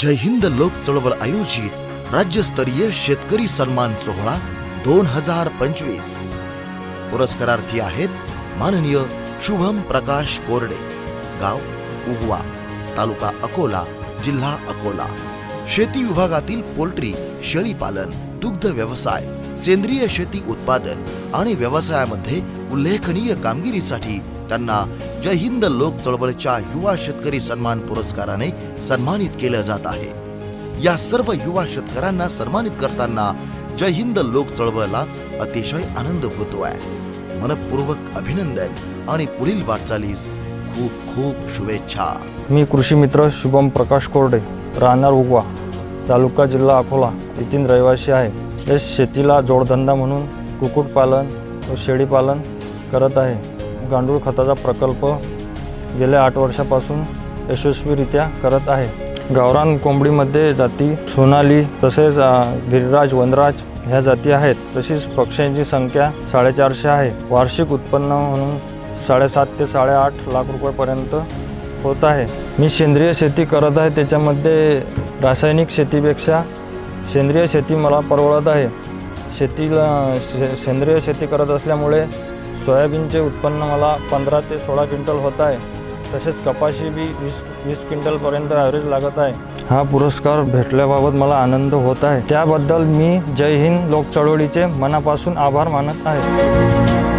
जय हिंद लोक चळवळ आयोजित राज्यस्तरीय शेतकरी सन्मान सोहळा दोन हजार पंचवीस. पुरस्कारार्थी आहेत माननीय शुभम प्रकाश कोरडे गाव उगवा तालुका अकोला जिल्हा अकोला. शेती विभागातील पोल्ट्री शेळीपालन दुग्ध व्यवसाय सेंद्रिय शेती उत्पादन आणि व्यवसायामध्ये उल्लेखनीय कामगिरीसाठी त्यांना जय हिंद लोक चळवळीच्या युवा शेतकरी सन्मान पुरस्काराने सन्मानित केलं जात आहे. या सर्व युवा शेतकऱ्यांना सन्मानित करताना जय हिंद लोक चळवळला अतिशय आनंद होतो आहे. मनपूर्वक अभिनंदन आणि पुढील वाटचालीस खूप खूप शुभेच्छा. मी कृषी मित्र शुभम प्रकाश कोरडे राहणार उगवा तालुका जिल्हा अकोला येथील रहिवासी आहे. हे शेतीला जोडधंदा म्हणून कुक्कुटपालन व शेळीपालन करत आहे. गांडूळ खताचा प्रकल्प गेल्या आठ वर्षापासून यशस्वीरित्या करत आहे. गावरान कोंबडीमध्ये जाती सोनाली तसेच गिरिराज वनराज ह्या जाती आहेत. तशीच पक्ष्यांची संख्या साडेचारशे आहे. वार्षिक उत्पन्न म्हणून साडेसात ते साडेआठ लाख रुपयापर्यंत होत आहे. मी सेंद्रिय शेती करत आहे. त्याच्यामध्ये रासायनिक शेतीपेक्षा सेंद्रिय शेती मला परवडत आहे. शेतीला शे सेंद्रिय शेती करत असल्यामुळे सोयाबीनचे उत्पन्न मला पंधरा ते सोळा क्विंटल होत आहे. तसेच कपाशी बी वीस वीस क्विंटलपर्यंत ॲव्हरेज लागत आहे. हा पुरस्कार भेटल्याबाबत मला आनंद होत आहे. त्याबद्दल मी जय हिंद लोक चळवळीचे मनापासून आभार मानत आहे.